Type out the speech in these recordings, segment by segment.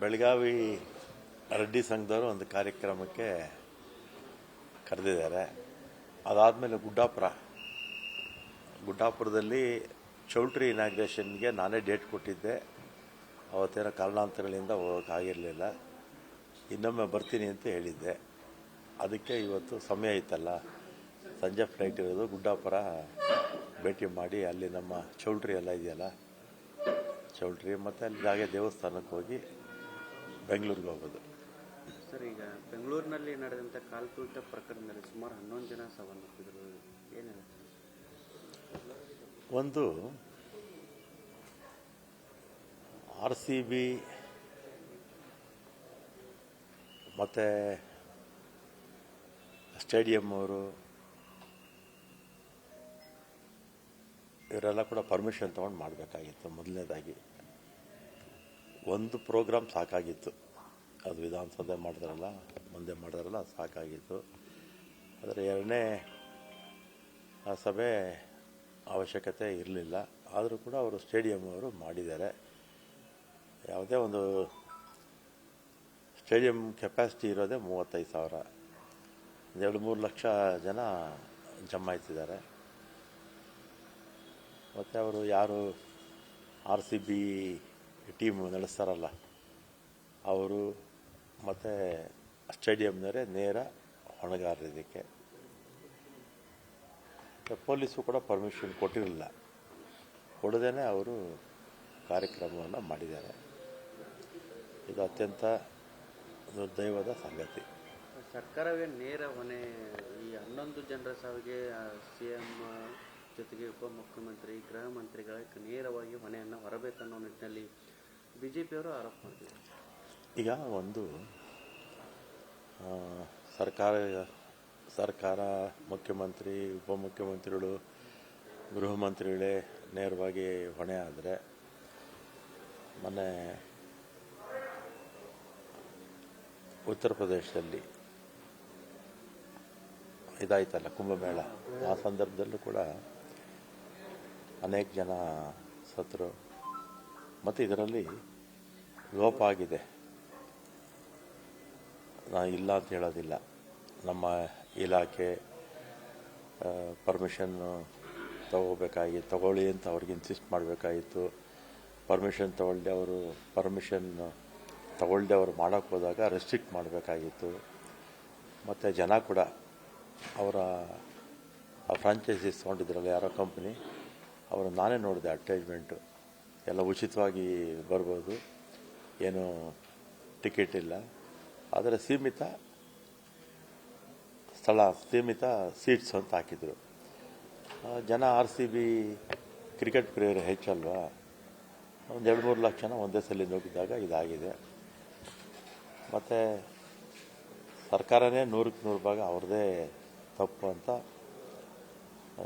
ಬೆಳಗಾವಿ ರೆಡ್ಡಿ ಸಂಘದವರು ಒಂದು ಕಾರ್ಯಕ್ರಮಕ್ಕೆ ಕರೆದಿದ್ದಾರೆ. ಅದಾದಮೇಲೆ ಗುಡ್ಡಾಪುರ. ಗುಡ್ಡಾಪುರದಲ್ಲಿ ಚೌಲ್ಟ್ರಿ ಇನಾಗ್ರೇಷನ್ಗೆ ನಾನೇ ಡೇಟ್ ಕೊಟ್ಟಿದ್ದೆ. ಅವತ್ತೇನೋ ಕಾರಣಾಂತರಗಳಿಂದ ಹೋಗೋಕ್ಕಾಗಿರಲಿಲ್ಲ ಇನ್ನೊಮ್ಮೆ ಬರ್ತೀನಿ ಅಂತ ಹೇಳಿದ್ದೆ. ಅದಕ್ಕೆ ಇವತ್ತು ಸಮಯ ಇತ್ತಲ್ಲ ಸಂಜೆ ಫ್ಲೈಟ್ ಇರೋದು ಗುಡ್ಡಾಪುರ. ಭೇಟಿ ಮಾಡಿ ಅಲ್ಲಿ ನಮ್ಮ ಚೌಲ್ಟ್ರಿ ಎಲ್ಲ ಇದೆಯಲ್ಲ? ಚೌಲ್ಟ್ರಿ ಮತ್ತು ಅಲ್ಲಿ ಹಾಗೆ ದೇವಸ್ಥಾನಕ್ಕೆ ಹೋಗಿ ಬೆಂಗಳೂರಿಗೆ ಹೋಗೋದು. ಸರ್ ಈಗ ಬೆಂಗಳೂರಿನಲ್ಲಿ ನಡೆದಂಥ ಕಾಲ್ತುಳಿತ ಪ್ರಕರಣದಲ್ಲಿ ಸುಮಾರು ಹನ್ನೊಂದು ಜನ ಸಾವನ್ನಪ್ಪಿದ್ರು. ಏನು ಒಂದು ಆರ್ ಸಿ ಬಿ ಮತ್ತು ಸ್ಟೇಡಿಯಂ ಅವರು ಇವರೆಲ್ಲ ಕೂಡ ಪರ್ಮಿಷನ್ ತೊಗೊಂಡು ಮಾಡಬೇಕಾಗಿತ್ತು ಮೊದಲನೇದಾಗಿ. ಒಂದು ಪ್ರೋಗ್ರಾಮ್ ಸಾಕಾಗಿತ್ತು. ಅದು ವಿಧಾನಸೌಧ ಮಾಡಿದ್ರಲ್ಲ ಮುಂದೆ ಮಾಡಿದ್ರಲ್ಲ ಸಾಕಾಗಿತ್ತು. ಆದರೆ ಎರಡನೇ, ಆ ಸಭೆ ಅವಶ್ಯಕತೆ ಇರಲಿಲ್ಲ. ಆದರೂ ಕೂಡ ಅವರು ಸ್ಟೇಡಿಯಂ ಅವರು ಮಾಡಿದ್ದಾರೆ. ಯಾವುದೇ ಒಂದು ಸ್ಟೇಡಿಯಂ ಕೆಪಾಸಿಟಿ ಇರೋದೇ ಮೂವತ್ತೈದು ಸಾವಿರ. ಎರಡು ಮೂರು ಲಕ್ಷ ಜನ ಜಮಾಯಿಸಿದ್ದಾರೆ ಮತ್ತು ಅವರು ಯಾರು, ಆರ್ ಸಿ ಬಿ ಟೀಮ್ ನಡೆಸ್ತಾರಲ್ಲ, ಅವರು ಮತ್ತು ಸ್ಟೇಡಿಯಂನವರೇ ನೇರ ಹೊಣೆಗಾರರಿದ್ದಕ್ಕೆ. ಪೊಲೀಸು ಕೂಡ ಪರ್ಮಿಷನ್ ಕೊಟ್ಟಿರಲಿಲ್ಲ. ಕೊಡದೇ ಅವರು ಕಾರ್ಯಕ್ರಮವನ್ನು ಮಾಡಿದ್ದಾರೆ. ಇದು ಅತ್ಯಂತ ದುರ್ದೈವದ ಸಂಗತಿ. ಸರ್ಕಾರವೇ ನೇರ ಹೊಣೆ, ಈ ಹನ್ನೊಂದು ಜನರ ಸಾವಿಗೆ ಸಿ ಎಂ ಜೊತೆಗೆ ಉಪಮುಖ್ಯಮಂತ್ರಿ ಗೃಹ ಮಂತ್ರಿಗಳ ನೇರವಾಗಿ ಹೊಣೆಯನ್ನು ಹೊರಬೇಕನ್ನೋ ನಿಟ್ಟಿನಲ್ಲಿ ಬಿ ಜೆ ಪಿಯವರು ಆರೋಪ ಮಾಡ್ತಿದ್ದಾರೆ ಈಗ ಒಂದು ಸರ್ಕಾರ ಸರ್ಕಾರ, ಮುಖ್ಯಮಂತ್ರಿ, ಉಪಮುಖ್ಯಮಂತ್ರಿಗಳು, ಗೃಹ ಮಂತ್ರಿಗಳೇ ನೇರವಾಗಿ ಹೊಣೆ ಆದರೆ, ಮೊನ್ನೆ ಉತ್ತರ ಪ್ರದೇಶದಲ್ಲಿ ಇದಾಯ್ತಲ್ಲ ಕುಂಭಮೇಳ. ಆ ಸಂದರ್ಭದಲ್ಲೂ ಕೂಡ ಅನೇಕ ಜನ ಸತ್ತರು ಮತ್ತು ಇದರಲ್ಲಿ ಲೋಪ ಆಗಿದೆ. ನಾನು ಇಲ್ಲ ಅಂತ ಹೇಳೋದಿಲ್ಲ. ನಮ್ಮ ಇಲಾಖೆ ಪರ್ಮಿಷನ್ನು ತಗೋಬೇಕಾಗಿ, ತಗೊಳ್ಳಿ ಅಂತ ಅವ್ರಿಗೆ ಇನ್ಸಿಸ್ಟ್ ಮಾಡಬೇಕಾಗಿತ್ತು. ಪರ್ಮಿಷನ್ ತಗೊಳ್ಳದೆ ಅವರು ಪರ್ಮಿಷನ್ ತಗೊಳ್ಳದೆ ಅವರು ಮಾಡೋಕ್ಕೆ ಹೋದಾಗ ರೆಸ್ಟ್ರಿಕ್ಟ್ ಮಾಡಬೇಕಾಗಿತ್ತು. ಮತ್ತು ಜನ ಕೂಡ ಅವರ, ಆ ಫ್ರಾಂಚೈಸೀಸ್ ತೊಗೊಂಡಿದ್ರಲ್ಲ ಯಾರೋ ಕಂಪ್ನಿ ಅವರು ನಾನೇ ನೋಡಿದೆ ಅಡ್ವರ್ಟೈಸ್ಮೆಂಟು ಎಲ್ಲ ಉಚಿತವಾಗಿ ಬರ್ಬೋದು. ಏನು ಟಿಕೆಟ್ ಇಲ್ಲ. ಆದರೆ ಸೀಮಿತ ಸ್ಥಳ, ಸೀಮಿತ ಸೀಟ್ಸ್ ಅಂತ ಹಾಕಿದರು. ಜನ ಆರ್ ಸಿ ಬಿ ಕ್ರಿಕೆಟ್ ಪ್ರಿಯರು ಹೆಚ್ಚಲ್ವಾ? ಒಂದು ಎರಡು ಮೂರು ಲಕ್ಷ ಜನ ಒಂದೇ ಸಲ ನೋಡಿದಾಗ ಇದಾಗಿದೆ. ಮತ್ತು ಸರ್ಕಾರನೇ ನೂರಕ್ಕೆ ನೂರು ಭಾಗ ಅವ್ರದ್ದೇ ತಪ್ಪು ಅಂತ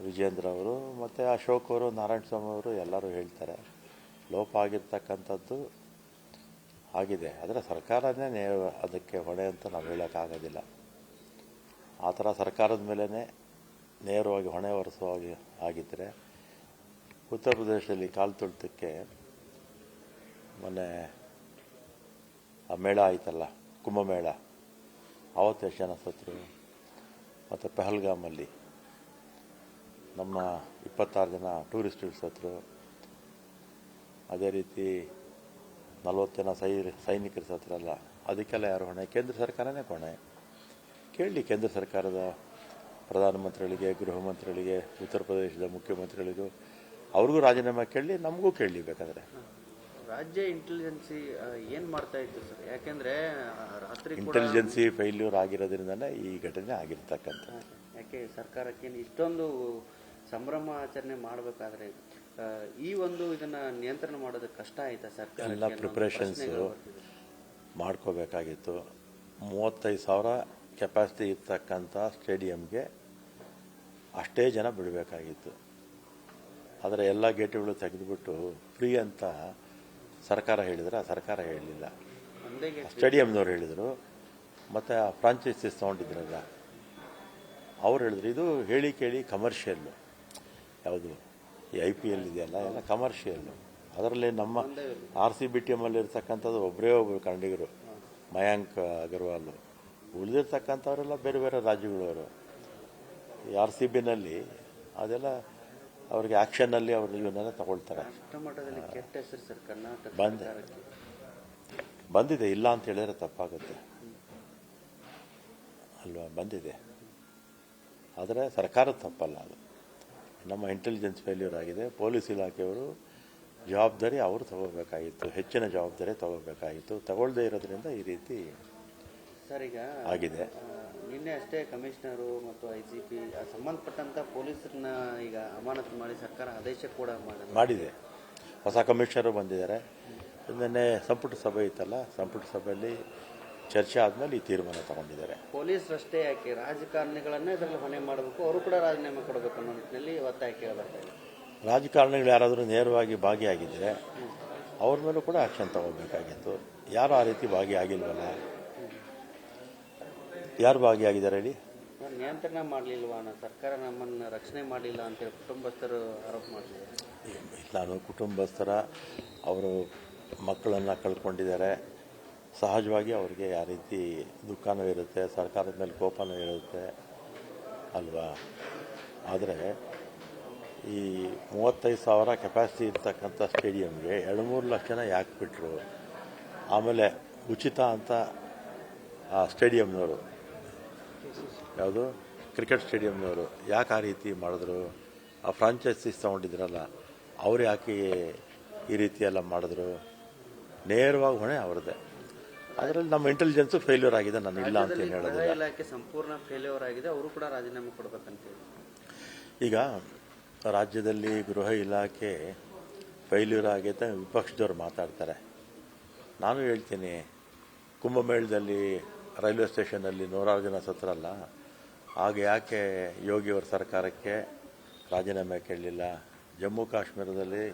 ವಿಜೇಂದ್ರ ಅವರು, ಮತ್ತು ಅಶೋಕ್ ಅವರು, ನಾರಾಯಣ ಸ್ವಾಮಿ ಅವರು ಎಲ್ಲರೂ ಹೇಳ್ತಾರೆ. ಲೋಪ ಆಗಿರ್ತಕ್ಕಂಥದ್ದು ಆಗಿದೆ. ಆದರೆ ಸರ್ಕಾರನೇ ಅದಕ್ಕೆ ಹೊಣೆ ಅಂತ ನಾವು ಹೇಳೋಕ್ಕಾಗೋದಿಲ್ಲ. ಆ ಥರ ಸರ್ಕಾರದ ಮೇಲೇ ನೇರವಾಗಿ ಹೊಣೆ ಹೊರಿಸೋ ಹಾಗೆ ಆಗಿದ್ದರೆ ಉತ್ತರ ಪ್ರದೇಶದಲ್ಲಿ ಕಾಲು ತುಳಿತಕ್ಕೆ ಮೊನ್ನೆ ಆ ಮೇಳ ಆಯ್ತಲ್ಲ, ಕುಂಭಮೇಳ. ಆವತ್ತು ಎಷ್ಟು ಜನ ಸತ್ರು ಮತ್ತು ಪೆಹಲ್ಗಾಮಲ್ಲಿ. ನಮ್ಮ ಇಪ್ಪತ್ತಾರು ಜನ ಟೂರಿಸ್ಟ್ಗಳು ಸತ್ರು ಅದೇ ರೀತಿ ನಲವತ್ತು ಜನ ಸೈ ಸೈನಿಕರು ಸತ್ರಲ್ಲ. ಅದಕ್ಕೆಲ್ಲ ಯಾರು ಹೊಣೆ? ಕೇಂದ್ರ ಸರ್ಕಾರನೇ ಹೊಣೆ ಕೇಳಲಿ ಕೇಂದ್ರ ಸರ್ಕಾರದ ಪ್ರಧಾನಮಂತ್ರಿಗಳಿಗೆ ಗೃಹ ಮಂತ್ರಿಗಳಿಗೆ ಉತ್ತರ ಪ್ರದೇಶದ ಮುಖ್ಯಮಂತ್ರಿಗಳಿಗೂ. ಅವ್ರಿಗೂ ರಾಜೀನಾಮೆ ಕೇಳಲಿ ನಮಗೂ ಕೇಳಲಿ ಬೇಕಾದರೆ. ರಾಜ್ಯ ಇಂಟೆಲಿಜೆನ್ಸಿ ಏನು ಮಾಡ್ತಾ ಇತ್ತು ಸರ್? ಯಾಕೆಂದರೆ ರಾತ್ರಿ ಇಂಟೆಲಿಜೆನ್ಸಿ ಫೇಲ್ಯೂರ್ ಆಗಿರೋದ್ರಿಂದನೇ ಈ ಘಟನೆ ಆಗಿರ್ತಕ್ಕಂಥ ಯಾಕೆ ಸರ್ಕಾರಕ್ಕೆ ಇಷ್ಟೊಂದು ಸಂಭ್ರಮ ಆಚರಣೆ ಮಾಡಬೇಕಾದ್ರೆ? ಈ ಒಂದು ಇದನ್ನ ನಿಯಂತ್ರಣ ಮಾಡೋದು ಕಷ್ಟ ಆಯ್ತಾ ಸರ್ಕಾರ ಎಲ್ಲ ಪ್ರಿಪ್ರೇಷನ್ಸು ಮಾಡ್ಕೋಬೇಕಾಗಿತ್ತು. ಮೂವತ್ತೈದು ಸಾವಿರ ಕೆಪಾಸಿಟಿ ಇರ್ತಕ್ಕಂಥ ಸ್ಟೇಡಿಯಂಗೆ ಅಷ್ಟೇ ಜನ ಬಿಡಬೇಕಾಗಿತ್ತು. ಆದರೆ ಎಲ್ಲ ಗೇಟ್ಗಳು ತೆಗೆದುಬಿಟ್ಟು ಫ್ರೀ ಅಂತ ಸರ್ಕಾರ ಹೇಳಿದ್ರೆ ಆ ಸರ್ಕಾರ ಹೇಳಲಿಲ್ಲ. ಸ್ಟೇಡಿಯಂನವ್ರು ಹೇಳಿದರು. ಮತ್ತು ಆ ಫ್ರಾಂಚೈಸಿಸ್ ತೊಗೊಂಡಿದ್ರಲ್ಲ ಅವ್ರು ಹೇಳಿದ್ರು ಇದು ಹೇಳಿ ಕೇಳಿ ಕಮರ್ಷಿಯಲ್ಲು ಯಾವುದು? ಈ ಐ ಪಿ ಎಲ್ ಇದೆಯಲ್ಲ ಎಲ್ಲ ಕಮರ್ಷಿಯಲ್ಲು ಅದರಲ್ಲಿ ನಮ್ಮ ಆರ್ ಸಿ ಬಿ ಟೀಮಲ್ಲಿ ಇರ್ತಕ್ಕಂಥದ್ದು ಒಬ್ಬರೇ ಒಬ್ಬರು ಕನ್ನಡಿಗರು ಮಯಾಂಕ್ ಅಗರ್ವಾಲ್. ಉಳಿದಿರ್ತಕ್ಕಂಥವರೆಲ್ಲ ಬೇರೆ ಬೇರೆ ರಾಜ್ಯಗಳವರು. ಈ ಆರ್ ಸಿ ಬಿನಲ್ಲಿ ಅದೆಲ್ಲ ಅವ್ರಿಗೆ ಆ್ಯಕ್ಷನ್ನಲ್ಲಿ ಅವರು ಇವನ್ನೆಲ್ಲ ತಗೊಳ್ತಾರೆ. ಬಂದ. ಬಂದಿದೆ ಇಲ್ಲ ಅಂತ ಹೇಳಿದ್ರೆ ತಪ್ಪಾಗುತ್ತೆ. ಅಲ್ವಾ? ಬಂದಿದೆ. ಆದರೆ ಸರ್ಕಾರದ ತಪ್ಪಲ್ಲ ಅದು. ನಮ್ಮ ಇಂಟೆಲಿಜೆನ್ಸ್ ಫೇಲ್ಯೂರ್ ಆಗಿದೆ. ಪೊಲೀಸ್ ಇಲಾಖೆಯವರು ಜವಾಬ್ದಾರಿ ಅವರು ತಗೋಬೇಕಾಗಿತ್ತು. ಹೆಚ್ಚಿನ ಜವಾಬ್ದಾರಿ ತಗೋಬೇಕಾಗಿತ್ತು. ತಗೊಳ್ಳದೇ ಇರೋದ್ರಿಂದ ಈ ರೀತಿ ಸರ್ ಈಗ ಆಗಿದೆ. ನಿನ್ನೆ ಅಷ್ಟೇ ಕಮಿಷನರು ಮತ್ತು ಐ ಜಿ ಪಿ ಸಂಬಂಧಪಟ್ಟಂತ ಪೊಲೀಸರನ್ನ ಈಗ ಅಮಾನತು ಮಾಡಿ ಸರ್ಕಾರ ಆದೇಶ ಕೂಡ ಮಾಡಿದೆ ಮಾಡಿದೆ. ಹೊಸ ಕಮಿಷನರು ಬಂದಿದ್ದಾರೆ. ನಿನ್ನೆ ಸಂಪುಟ ಸಭೆ ಇತ್ತಲ್ಲ ಸಂಪುಟ ಸಭೆಯಲ್ಲಿ ಚರ್ಚೆ ಆದಮೇಲೆ ಈ ತೀರ್ಮಾನ ತಗೊಂಡಿದ್ದಾರೆ. ಪೊಲೀಸರಷ್ಟೇ ಯಾಕೆ ರಾಜಕಾರಣಿಗಳನ್ನೇ ಇದರಲ್ಲಿ ಹೊಣೆ ಮಾಡಬೇಕು? ಅವರು ಕೂಡ ರಾಜೀನಾಮೆ ಕೊಡಬೇಕು ಅನ್ನೋ ನಿಟ್ಟಿನಲ್ಲಿ ಒತ್ತಾಯ ಕೇಳಿ ಬರ್ತಾ ಇದೆ. ರಾಜಕಾರಣಿಗಳು ಯಾರಾದರೂ ನೇರವಾಗಿ ಭಾಗಿಯಾಗಿದ್ದರೆ ಅವ್ರ ಮೇಲೂ ಕೂಡ ಆಕ್ಷನ್ ತಗೋಬೇಕಾಗಿತ್ತು ಯಾರು ಆ ರೀತಿ ಭಾಗಿಯಾಗಿಲ್ವಲ್ಲ? ಯಾರು ಭಾಗಿಯಾಗಿದ್ದಾರೆ ಹೇಳಿ? ನಿಯಂತ್ರಣ ಮಾಡಲಿಲ್ವಾ ಸರ್ಕಾರ ನಮ್ಮನ್ನು ರಕ್ಷಣೆ ಮಾಡಲಿಲ್ಲ ಅಂತೇಳಿ ಕುಟುಂಬಸ್ಥರು ಆರೋಪ ಮಾಡಿದ್ದಾರೆ. ನಾನು ಕುಟುಂಬಸ್ಥರ ಅವರು ಮಕ್ಕಳನ್ನು ಕಳ್ಕೊಂಡಿದ್ದಾರೆ. ಸಹಜವಾಗಿ ಅವರಿಗೆ ಯಾವ ರೀತಿ ದುಃಖನೂ ಇರುತ್ತೆ, ಸರ್ಕಾರದ ಮೇಲೆ ಕೋಪನೂ ಇರುತ್ತೆ ಅಲ್ವಾ? ಆದರೆ ಈ ಮೂವತ್ತೈದು ಸಾವಿರ ಕೆಪಾಸಿಟಿ ಇರ್ತಕ್ಕಂಥ ಸ್ಟೇಡಿಯಮ್ಗೆ ಎರಡು ಮೂರು ಲಕ್ಷ ಜನ ಯಾಕೆ ಬಿಟ್ಟರು ಆಮೇಲೆ ಉಚಿತ ಅಂತ ಆ ಸ್ಟೇಡಿಯಂನವರು ಯಾವುದು? ಕ್ರಿಕೆಟ್ ಸ್ಟೇಡಿಯಂನವರು ಯಾಕೆ ಆ ರೀತಿ ಮಾಡಿದ್ರು? ಆ ಫ್ರಾಂಚೈಸೀಸ್ ತೊಗೊಂಡಿದ್ರಲ್ಲ, ಅವ್ರು ಯಾಕೆ ಈ ರೀತಿ ಎಲ್ಲ ಮಾಡಿದ್ರು? ನೇರವಾಗಿ ಹೊಣೆ ಅವ್ರದ್ದೇ. ಅದರಲ್ಲಿ ನಮ್ಮ ಇಂಟೆಲಿಜೆನ್ಸ್ ಫೇಲ್ಯೂರ್ ಆಗಿದೆ ನಾನು ಇಲ್ಲ ಅಂತ ಏನು ಹೇಳೋದಿಲ್ಲ. ಇಲಾಖೆ ಸಂಪೂರ್ಣ ಫೇಲ್ಯೂರ್ ಆಗಿದೆ ಅವರು ಕೂಡ ರಾಜೀನಾಮೆ ಕೊಡಬೇಕಂತ ಈಗ ರಾಜ್ಯದಲ್ಲಿ ಗೃಹ ಇಲಾಖೆ ಫೈಲ್ಯೂರ್ ಆಗೈತೆ ವಿಪಕ್ಷದವ್ರು ಮಾತಾಡ್ತಾರೆ. ನಾನು ಹೇಳ್ತೀನಿ ಕುಂಭಮೇಳದಲ್ಲಿ ರೈಲ್ವೆ ಸ್ಟೇಷನಲ್ಲಿ ನೂರಾರು ಜನ ಸತ್ರಲ್ಲ ಆಗ ಯಾಕೆ ಯೋಗಿಯವರ ಸರ್ಕಾರಕ್ಕೆ ರಾಜೀನಾಮೆ ಕೇಳಲಿಲ್ಲ? ಜಮ್ಮು ಕಾಶ್ಮೀರದಲ್ಲಿ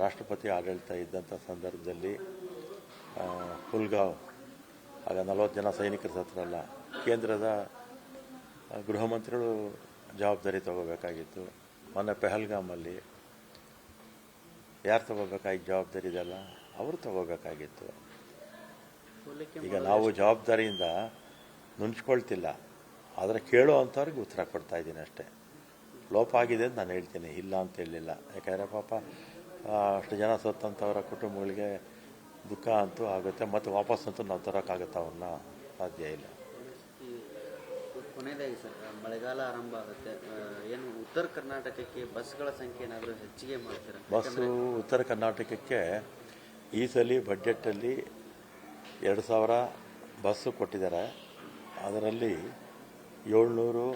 ರಾಷ್ಟ್ರಪತಿ ಆಡಳಿತ ಇದ್ದಂಥ ಸಂದರ್ಭದಲ್ಲಿ ಹುಲ್ಗಾಂವ್, ಆಗ ನಲವತ್ತು ಜನ ಸೈನಿಕರು ಸತ್ರಲ್ಲ ಕೇಂದ್ರದ ಗೃಹ ಮಂತ್ರಿಗಳು ಜವಾಬ್ದಾರಿ ತಗೋಬೇಕಾಗಿತ್ತು. ಮೊನ್ನೆ ಪೆಹಲ್ಗಾಮಲ್ಲಿ ಯಾರು ತಗೋಬೇಕಾಗಿ ಜವಾಬ್ದಾರಿ ಇದೆಯಲ್ಲ ಅವರು ತಗೋಬೇಕಾಗಿತ್ತು. ಈಗ ನಾವು ಜವಾಬ್ದಾರಿಯಿಂದ ನುಂಚ್ಕೊಳ್ತಿಲ್ಲ. ಆದರೆ ಕೇಳೋ ಅಂಥವ್ರಿಗೆ ಉತ್ತರ ಕೊಡ್ತಾ ಇದ್ದೀನಿ ಅಷ್ಟೇ. ಲೋಪ ಆಗಿದೆ ಅಂತ ನಾನು ಹೇಳ್ತೀನಿ. ಇಲ್ಲ ಅಂತ ಹೇಳಿಲ್ಲ. ಯಾಕಂದರೆ ಪಾಪ ಅಷ್ಟು ಜನ ಸತ್ತಂಥವರ ಕುಟುಂಬಗಳಿಗೆ ದುಃಖ ಅಂತೂ ಆಗುತ್ತೆ. ಮತ್ತು ವಾಪಸ್ಸಂತೂ ನಾವು ತರೋಕ್ಕಾಗತ್ತೆ ಅವ್ರನ್ನ. ಸಾಧ್ಯ ಇಲ್ಲ. ಕೊನೆಯದಾಗಿ ಸರ್ ಮಳೆಗಾಲ ಆರಂಭ ಆಗುತ್ತೆ. ಏನು ಉತ್ತರ ಕರ್ನಾಟಕಕ್ಕೆ ಬಸ್ಗಳ ಸಂಖ್ಯೆ ಏನಾದರೂ ಹೆಚ್ಚಿಗೆ ಮಾಡ್ತೀರಾ? ಬಸ್ಸು ಉತ್ತರ ಕರ್ನಾಟಕಕ್ಕೆ ಈ ಸಲ ಬಡ್ಜೆಟಲ್ಲಿ ಎರಡು ಸಾವಿರ ಬಸ್ಸು ಕೊಟ್ಟಿದ್ದಾರೆ. ಅದರಲ್ಲಿ ಏಳ್ನೂರು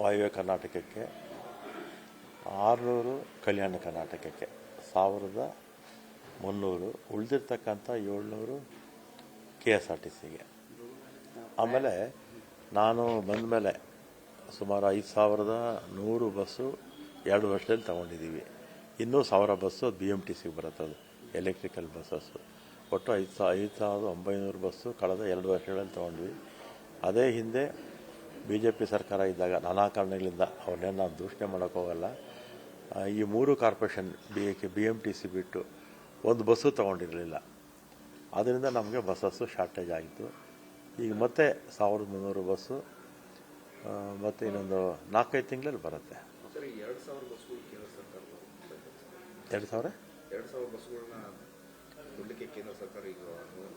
ವಾಯುವ್ಯ ಕರ್ನಾಟಕಕ್ಕೆ ಆರುನೂರು ಕಲ್ಯಾಣ ಕರ್ನಾಟಕಕ್ಕೆ ಸಾವಿರದ ಮುನ್ನೂರು, ಉಳಿದಿರ್ತಕ್ಕಂಥ ಏಳ್ನೂರು ಕೆ ಎಸ್ ಆರ್ ಟಿ ಸಿಗೆ ಆಮೇಲೆ ನಾನು ಬಂದ ಮೇಲೆ ಸುಮಾರು ಐದು ಸಾವಿರದ ನೂರು ಬಸ್ಸು ಎರಡು ವರ್ಷದಲ್ಲಿ ತಗೊಂಡಿದ್ದೀವಿ. ಇನ್ನೂ ಸಾವಿರ ಬಸ್ಸು ಬಿ ಎಂ ಟಿ ಸಿಗೆ ಬರುತ್ತೆ ಅದು, ಎಲೆಕ್ಟ್ರಿಕಲ್ ಬಸ್ಸಸ್ಸು ಒಟ್ಟು ಐದು ಸಾ, ಐದು ಸಾವಿರದ ಒಂಬೈನೂರು ಬಸ್ಸು ಕಳೆದ ಎರಡು ವರ್ಷಗಳಲ್ಲಿ ತೊಗೊಂಡ್ವಿ. ಅದೇ ಹಿಂದೆ ಬಿ ಜೆ ಪಿ ಸರ್ಕಾರ ಇದ್ದಾಗ ನಾನಾ ಕಾರಣಗಳಿಂದ ಅವ್ರನ್ನೇನು ನಾನು ದೂಷಣೆ ಮಾಡೋಕ್ಕೋಗಲ್ಲ ಈ ಮೂರು corporation B B M T C ಬಿಟ್ಟು ಒಂದು ಬಸ್ಸು ತೊಗೊಂಡಿರಲಿಲ್ಲ. ಅದರಿಂದ ನಮಗೆ ಬಸ್ಸಸ್ಸು ಶಾರ್ಟೇಜ್ ಆಯಿತು. ಈಗ ಮತ್ತೆ ಸಾವಿರದ ಮುನ್ನೂರು ಬಸ್ಸು ಮತ್ತು ಇನ್ನೊಂದು ನಾಲ್ಕೈದು ತಿಂಗಳಲ್ಲಿ ಬರುತ್ತೆ. ಎರಡು ಸಾವಿರ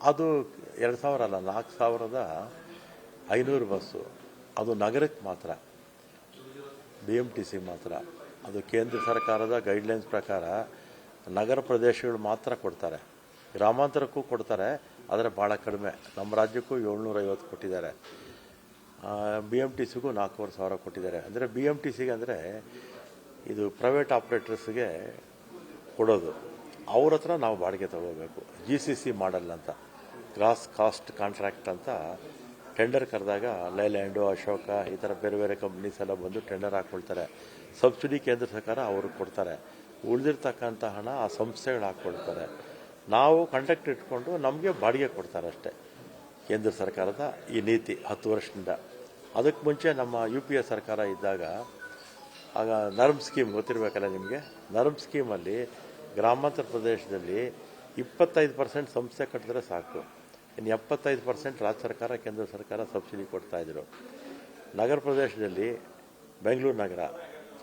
ಅದು ಎರಡು ಸಾವಿರ ಅಲ್ಲ ನಾಲ್ಕು ಸಾವಿರದ ಐನೂರು ಬಸ್ಸು. ಅದು ನಗರಕ್ಕೆ ಮಾತ್ರ. ಬಿ ಎಂ ಟಿ ಸಿ ಮಾತ್ರ. ಅದು ಕೇಂದ್ರ ಸರ್ಕಾರದ ಗೈಡ್ಲೈನ್ಸ್ ಪ್ರಕಾರ ನಗರ ಪ್ರದೇಶಗಳು ಮಾತ್ರ ಕೊಡ್ತಾರೆ. ಗ್ರಾಮಾಂತರಕ್ಕೂ ಕೊಡ್ತಾರೆ, ಆದರೆ ಭಾಳ ಕಡಿಮೆ. ನಮ್ಮ ರಾಜ್ಯಕ್ಕೂ ಏಳ್ನೂರೈವತ್ತು ಕೊಟ್ಟಿದ್ದಾರೆ. ಬಿ ಎಂ ಟಿ ಸಿಗೂ ನಾಲ್ಕೂವರೆ ಸಾವಿರ ಕೊಟ್ಟಿದ್ದಾರೆ. ಅಂದರೆ ಬಿ ಎಂ ಟಿ ಸಿಗೆ ಅಂದರೆ ಇದು ಪ್ರೈವೇಟ್ ಆಪ್ರೇಟರ್ಸ್ಗೆ ಕೊಡೋದು. ಅವ್ರ ಹತ್ರ ನಾವು ಬಾಡಿಗೆ ತಗೋಬೇಕು. ಜಿ ಸಿ ಸಿ ಮಾಡಲ್ ಅಂತ. ಗ್ರಾಸ್ ಕಾಸ್ಟ್ ಕಾಂಟ್ರಾಕ್ಟ್ ಅಂತ ಟೆಂಡರ್ ಕರೆದಾಗ ಲೈಲ್ಯಾಂಡು ಅಶೋಕ ಈ ಥರ ಬೇರೆ ಬೇರೆ ಕಂಪ್ನೀಸ್ ಎಲ್ಲ ಬಂದು ಟೆಂಡರ್ ಹಾಕ್ಕೊಳ್ತಾರೆ ಸಬ್ಸಿಡಿ ಕೇಂದ್ರ ಸರ್ಕಾರ ಅವರು ಕೊಡ್ತಾರೆ. ಉಳಿದಿರ್ತಕ್ಕಂಥ ಹಣ ಆ ಸಂಸ್ಥೆಗಳು ಹಾಕ್ಕೊಳ್ತಾರೆ ನಾವು ಕಂಡಕ್ಟ್ ಇಟ್ಕೊಂಡು ನಮಗೆ ಬಾಡಿಗೆ ಕೊಡ್ತಾರೆ ಅಷ್ಟೇ ಕೇಂದ್ರ ಸರ್ಕಾರದ ಈ ನೀತಿ ಹತ್ತು ವರ್ಷದಿಂದ. ಅದಕ್ಕೆ ಮುಂಚೆ ನಮ್ಮ ಯು ಪಿ ಎ ಸರ್ಕಾರ ಇದ್ದಾಗ, ಆಗ ನರ್ಮ್ ಸ್ಕೀಮ್ ಗೊತ್ತಿರಬೇಕಲ್ಲ ನಿಮಗೆ? ನರ್ಮ್ ಸ್ಕೀಮಲ್ಲಿ ಗ್ರಾಮಾಂತರ ಪ್ರದೇಶದಲ್ಲಿ ಇಪ್ಪತ್ತೈದು ಪರ್ಸೆಂಟ್ ಸಂಸ್ಥೆ ಕಟ್ಟಿದ್ರೆ ಸಾಕು. ಇನ್ನು ಎಪ್ಪತ್ತೈದು ಪರ್ಸೆಂಟ್ ರಾಜ್ಯ ಸರ್ಕಾರ, ಕೇಂದ್ರ ಸರ್ಕಾರ ಸಬ್ಸಿಡಿ ಕೊಡ್ತಾಯಿದ್ರು ನಗರ ಪ್ರದೇಶದಲ್ಲಿ ಬೆಂಗಳೂರು ನಗರ.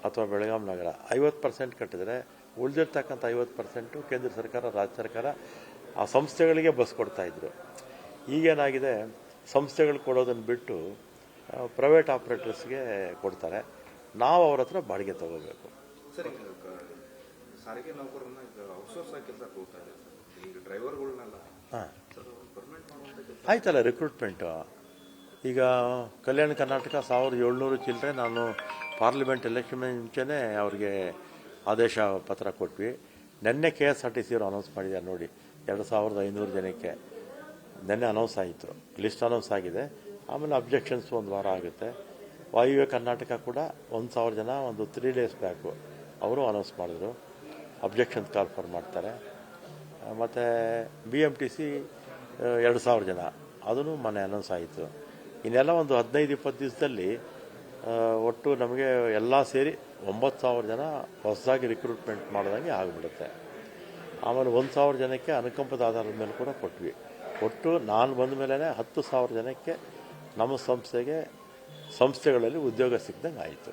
ಅಥವಾ ಬೆಳಗಾಂ ನಗರ ಐವತ್ತು ಪರ್ಸೆಂಟ್ ಕಟ್ಟಿದರೆ ಉಳಿದಿರ್ತಕ್ಕಂಥ ಐವತ್ತು ಪರ್ಸೆಂಟು ಕೇಂದ್ರ ಸರ್ಕಾರ ರಾಜ್ಯ ಸರ್ಕಾರ ಆ ಸಂಸ್ಥೆಗಳಿಗೆ ಬಸ್ ಕೊಡ್ತಾಯಿದ್ರು ಈಗೇನಾಗಿದೆ ಸಂಸ್ಥೆಗಳು ಕೊಡೋದನ್ನು ಬಿಟ್ಟು ಪ್ರೈವೇಟ್ ಆಪ್ರೇಟರ್ಸ್ಗೆ ಕೊಡ್ತಾರೆ. ನಾವು ಅವ್ರ ಹತ್ರ ಬಾಡಿಗೆ ತಗೋಬೇಕು. ಸಾರಿಗೆ ಔಟ್ಸೋರ್ಸ್ ಕೆಲಸ ಈಗ ಡ್ರೈವರ್ಗಳನ್ನೆಲ್ಲ ಹಾಂ. ಆಯ್ತಲ್ಲ ರಿಕ್ರೂಟ್ಮೆಂಟು ಈಗ ಕಲ್ಯಾಣ ಕರ್ನಾಟಕ ಸಾವಿರದ ಏಳ್ನೂರು ಚಿಲ್ಲರೆ ನಾನು ಪಾರ್ಲಿಮೆಂಟ್ ಎಲೆಕ್ಷನ್ ಮುಂಚೆನೇ ಅವ್ರಿಗೆ ಆದೇಶ ಪತ್ರ ಕೊಟ್ವಿ. ನಿನ್ನೆ K S R T C ಅವರು ಅನೌನ್ಸ್ ಮಾಡಿದ್ದಾರೆ ನೋಡಿ, ಎರಡು ಸಾವಿರದ ಐನೂರು ಜನಕ್ಕೆ. ನಿನ್ನೆ ಅನೌನ್ಸ್ ಆಯಿತು ಲಿಸ್ಟ್ ಅನೌನ್ಸ್ ಆಗಿದೆ. ಆಮೇಲೆ ಅಬ್ಜೆಕ್ಷನ್ಸ್ ಒಂದು ವಾರ ಆಗುತ್ತೆ. ವಾಯುವ್ಯ ಕರ್ನಾಟಕ ಕೂಡ ಒಂದು ಸಾವಿರ ಜನ, ಒಂದು ತ್ರೀ ಡೇಸ್ ಬ್ಯಾಕು ಅವರು ಅನೌನ್ಸ್ ಮಾಡಿದ್ರು. ಅಬ್ಜೆಕ್ಷನ್ಸ್ ಕಾಲ್ಫರ್ ಮಾಡ್ತಾರೆ. ಮತ್ತು ಬಿ ಎಂ ಟಿ ಸಿ ಎರಡು ಸಾವಿರ ಜನ. ಅದನ್ನು ಮೊನ್ನೆ ಅನೌನ್ಸ್ ಆಯಿತು. ಇನ್ನೆಲ್ಲ ಒಂದು ಹದಿನೈದು, ಇಪ್ಪತ್ತು ದಿವಸದಲ್ಲಿ ಒಟ್ಟು ನಮಗೆ ಎಲ್ಲ ಸೇರಿ ಒಂಬತ್ತು ಸಾವಿರ ಜನ ಹೊಸದಾಗಿ ರಿಕ್ರೂಟ್ಮೆಂಟ್ ಮಾಡಿದಂಗೆ ಆಗಿಬಿಡುತ್ತೆ. ಆಮೇಲೆ ಒಂದು ಸಾವಿರ ಜನಕ್ಕೆ ಅನುಕಂಪದ ಆಧಾರದ ಮೇಲೆ ಕೂಡ ಕೊಟ್ವಿ. ಒಟ್ಟು ನಾನು ಬಂದ ಮೇಲೆ ಹತ್ತು ಸಾವಿರ ಜನಕ್ಕೆ ನಮ್ಮ ಸಂಸ್ಥೆಗೆ, ಸಂಸ್ಥೆಗಳಲ್ಲಿ ಉದ್ಯೋಗ ಸಿಕ್ಕಿದಂಗೆ ಆಯಿತು